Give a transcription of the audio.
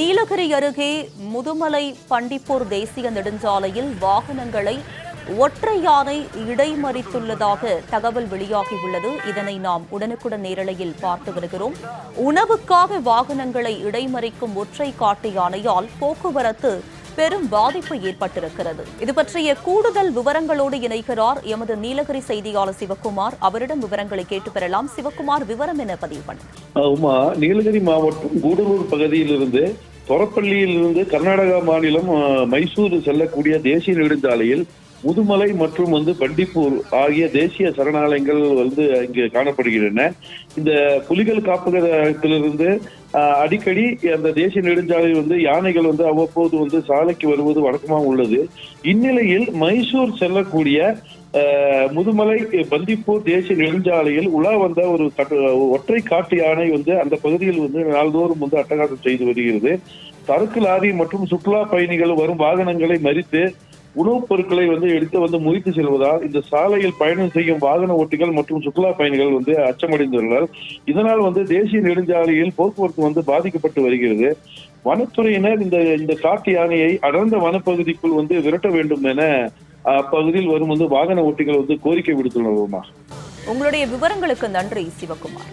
நீலகிரி அருகே முதுமலை பண்டிப்பூர் தேசிய நெடுஞ்சாலையில் வாகனங்களை ஒற்றை யானை இடைமறித்துள்ளதாக தகவல் வெளியாகியுள்ளது. இதனை நாம் உடனுக்குடன் நேரலையில் பார்த்து வருகிறோம். உணவுக்காக வாகனங்களை இடைமறிக்கும் ஒற்றை காட்டு யானையால் போக்குவரத்து பெரும் பாதிப்பு ஏற்பட்டிருக்கிறது. இது பற்றிய கூடுதல் விவரங்களோடு இணைகிறார் எமது நீலகிரி செய்தியாளர் சிவக்குமார் அவரிடம் விவரங்களை கேட்டு பெறலாம். சிவக்குமார் விவரம் என பதிவு பண்ணுங்க. நீலகிரி மாவட்டம் கூடலூர் பகுதியிலிருந்து தொரப்பள்ளியிலிருந்து கர்நாடகா மாநிலம் மைசூர் செல்லக்கூடிய தேசிய நெடுஞ்சாலையில் முதுமலை மற்றும் வந்து பண்டிப்பூர் ஆகிய தேசிய சரணாலயங்கள் வந்து இங்கு காணப்படுகின்றன. இந்த புலிகள் காப்பகத்திலிருந்து அடிக்கடி அந்த தேசிய நெடுஞ்சாலையில் வந்து யானைகள் வந்து அவ்வப்போது வந்து சாலைக்கு வருவது வழக்கமாக உள்ளது. இந்நிலையில் மைசூர் செல்லக்கூடிய முதுமலை பந்திப்பூர் தேசிய நெடுஞ்சாலையில் உலா வந்த ஒரு கட்டு- ஒற்றை காட்டு யானை வந்து அந்த பகுதியில் வந்து நாள்தோறும் வந்து அட்டகாசம் செய்து வருகிறது. சரக்கு லாரி மற்றும் சுற்றுலா பயணிகள் வரும் வாகனங்களை மறித்து உணவுப் பொருட்களை வந்து எடுத்து வந்து முறித்து செல்வதால் இந்த சாலையில் பயணம் செய்யும் வாகன ஓட்டிகள் மற்றும் சுற்றுலா பயணிகள் வந்து அச்சமடைந்துள்ளனர். இதனால் வந்து தேசிய நெடுஞ்சாலையில் போக்குவரத்து வந்து பாதிக்கப்பட்டு வருகிறது. வனத்துறையினர் இந்த இந்த காட்டு யானையை அடர்ந்த வனப்பகுதிக்குள் வந்து விரட்ட வேண்டும் என அப்பகுதியில் வரும் வந்து வாகன ஓட்டிகள் வந்து கோரிக்கை விடுத்துள்ளனர் உங்களுடைய விவரங்களுக்கு நன்றி சிவகுமார்.